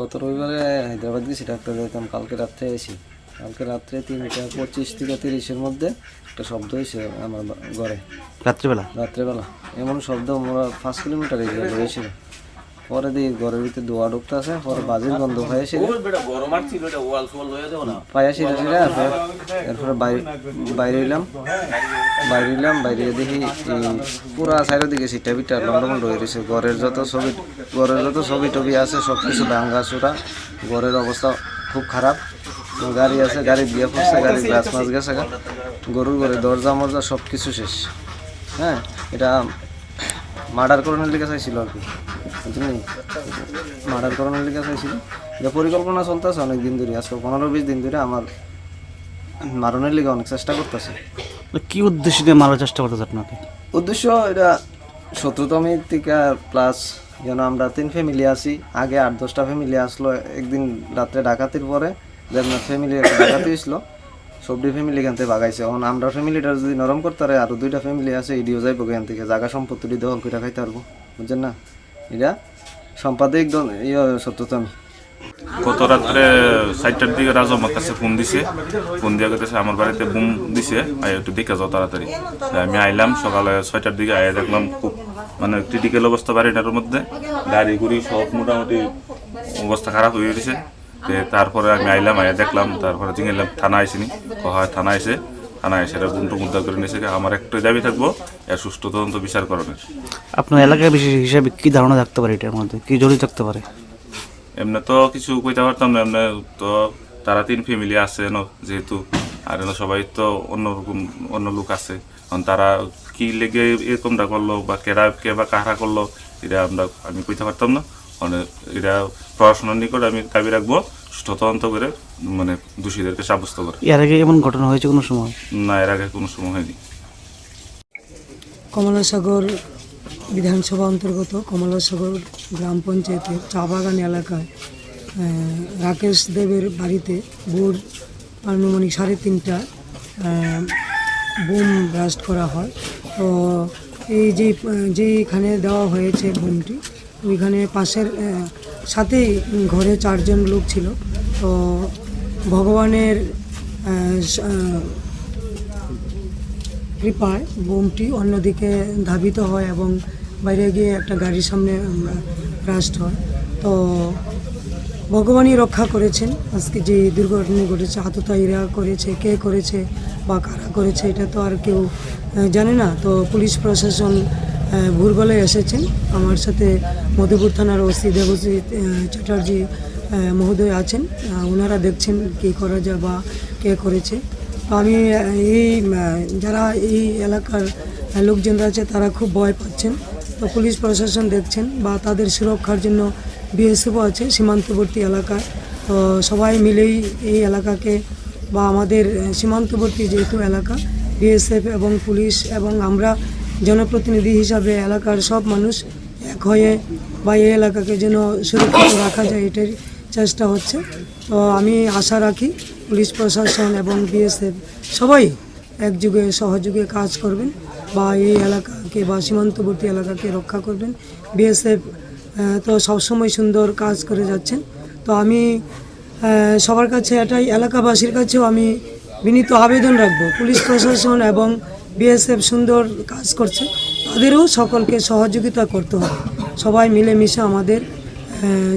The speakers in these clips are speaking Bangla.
গত রবিবারে হায়দ্রাবাদ গেছি ডাক্তার দেখতাম কালকে রাত্রে এসি। কালকে রাত্রে তিনটা পঁচিশ থেকে তিরিশের মধ্যে একটা শব্দ হয়েছে আমার ঘরে। রাত্রেবেলা? রাত্রেবেলা। এমন শব্দ আমরা পাঁচ কিলোমিটার এগিয়ে রয়েছিল পরে দিয়ে ঘরের ভিতরে দোয়া ঢুকতে আছে পরে বাজির গন্ধ পাই আসি পাই আসি এরপরে বাইরে বাইরে এলাম। বাইরে এলাম বাইরে দেখি পুরা সাইডের দিকে সিটা বিটা লন্ডমন্ড হয়ে রয়েছে। ঘরের যত ছবি ঘরের যত ছবি টবি আছে সব কিছু ভাঙ্গা চোরা। ঘরের অবস্থা খুব খারাপ। গাড়ি আছে গাড়ি বিয়ে করছে গাড়ি গ্লাস মাছ গেছে। গরুর ঘরে দরজা মরজা সব কিছু শেষ। হ্যাঁ এটা মার্ডার করানোর লিগে চাইছিল আর কি। মার্ডার করানোর লিগে চাইছিল। এটা পরিকল্পনা চলতেছে অনেক দিন ধরে আজকে পনেরো বিশ দিন ধরে আমার মারণের লিগে অনেক চেষ্টা করতেছে। কি উদ্দেশ্য দিয়ে মারার চেষ্টা করতেছে আপনাকে? উদ্দেশ্য এটা শত্রুতমী থেকে প্লাস যেন আমরা তিন ফ্যামিলি আছি। আগে আট দশটা ফ্যামিলি আসলো একদিন রাত্রে ডাকাতির পরে যেন ফ্যামিলি একটা ডাকাতি হয়েছিল সবটি ফ্যামিলি এখান থেকে বাগাইছে এখন আমরা ফ্যামিলিটা যদি নরম করতে পারে আরও দুইটা ফ্যামিলি আছে ইডিও যাইব এখান থেকে? জায়গা সম্পত্তি দখল করে খাইতে পারব বুঝছেন না? এটা সম্পাদিক দল ইয়ে সত্যতমী গত রাত্রে সাইডটার দিকে রাজু আমার কাছে ফোন দিছে। ফোন দিয়ে গেছে আমার বাড়িতে বুম দিছে একটু দেখে যাও তাড়াতাড়ি। আমি আইলাম, সকালে ছয়টার দিকে আইয়া দেখলাম খুব মানে ক্রিটিক্যাল অবস্থা বাড়িটার মধ্যে। গাড়ি গুড়ি সব মোটামুটি অবস্থা খারাপ হয়ে গেছে। তারপরে আমি আইলাম আইয়া দেখলাম, তারপরে থানা আইসিনি। তো হয়, থানা আইসে। থানা এসে এটা বুমটু মুদ্রা করে নিয়েছে আমার একটাই দাবি থাকব এর সুষ্ঠু তদন্ত বিচার করানোর। আপনার এলাকার বিশেষ হিসাবে কি ধারণা থাকতে পারে এটার মধ্যে? কি জড়িত থাকতে পারে? এমনি তো কিছু কইতে পারতাম না এমনি তো তারা তিন ফ্যামিলি আছে ন যেহেতু আর এনে সবাই তো অন্যরকম অন্য লোক আছে। এখন তারা কি লেগে এরকমটা করল বা কেরা কে বা কারা করল এটা আমরা আমি কইতে পারতাম না। মানে এটা পড়াশোনার নিকট আমি দাবি রাখব সুষ্ঠু তদন্ত করে মানে দোষীদেরকে সাব্যস্ত করে। এর আগে এমন ঘটনা হয়েছে কোনো সময়? না এর আগে কোনো সময় হয়নি। কমলাসাগর বিধানসভা অন্তর্গত কমলাসাগর গ্রাম পঞ্চায়েতের চা বাগান এলাকায় রাকেশ দেবের বাড়িতে ভোর আনুমানিক সাড়ে তিনটা বুম ব্লাস্ট করা হয়। তো এই যে যেখানে দেওয়া হয়েছে বুমটি ওইখানে পাশের সাথেই ঘরে চারজন লোক ছিল। তো ভগবানের কৃপায় বোমটি অন্যদিকে ধাবিত হয় এবং বাইরে গিয়ে একটা গাড়ির সামনে ব্রাস্ট হয়। তো ভগবানই রক্ষা করেছেন। আজকে যে দুর্ঘটনা ঘটেছে আততায়ীরা করেছে, কে করেছে বা কারা করেছে, এটা তো আর কেউ জানে না। তো পুলিশ প্রশাসন ভোরবেলায় এসেছেন। আমার সাথে মধুপুর থানার ওসি দেবজিৎ চ্যাটার্জি মহোদয় আছেন। ওনারা দেখছেন কী করা যায় বা কে করেছে। আমি এই যারা এই এলাকার লোকজনরা আছে তারা খুব ভয় পাচ্ছেন। তো পুলিশ প্রশাসন দেখছেন বা তাদের সুরক্ষার জন্য বিএসএফও আছে, সীমান্তবর্তী এলাকায় তো সবাই মিলেই এই এলাকাকে বা আমাদের সীমান্তবর্তী যেহেতু এলাকা, বিএসএফ এবং পুলিশ এবং আমরা জনপ্রতিনিধি হিসাবে এলাকার সব মানুষ এক হয়ে বা এই এলাকাকে যেন সুরক্ষিত রাখা যায় এটার চেষ্টা হচ্ছে। তো আমি আশা রাখি পুলিশ প্রশাসন এবং বিএসএফ সবাই একযুগে সহযোগে কাজ করবেন বা এই এলাকাকে বা সীমান্তবর্তী এলাকাকে রক্ষা করবেন। বিএসএফ তো সবসময় সুন্দর কাজ করে যাচ্ছেন। তো আমি সবার কাছে এটাই, এলাকাবাসীর কাছেও আমি বিনীত আবেদন রাখব। পুলিশ প্রশাসন এবং বিএসএফ সুন্দর কাজ করছে, তাদেরও সকলকে সহযোগিতা করতে হবে। সবাই মিলেমিশে আমাদের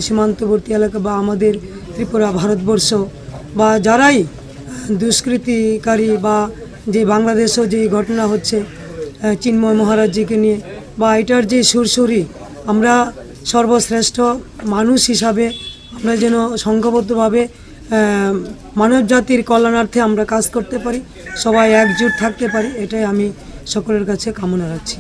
সীমান্তবর্তী এলাকা বা আমাদের ত্রিপুরা ভারতবর্ষ বা যারাই দুষ্কৃতিকারী বা যে বাংলাদেশও যে ঘটনা হচ্ছে চিন্ময় মহারাজজিকে নিয়ে বা এটার যে সুরসুরি, আমরা সর্বশ্রেষ্ঠ মানুষ হিসাবে আমরা যেন সংঘবদ্ধভাবে মানব জাতির কল্যাণার্থে আমরা কাজ করতে পারি, সবাই একজোট থাকতে পারি, এটাই আমি সকলের কাছে কামনা রাখছি।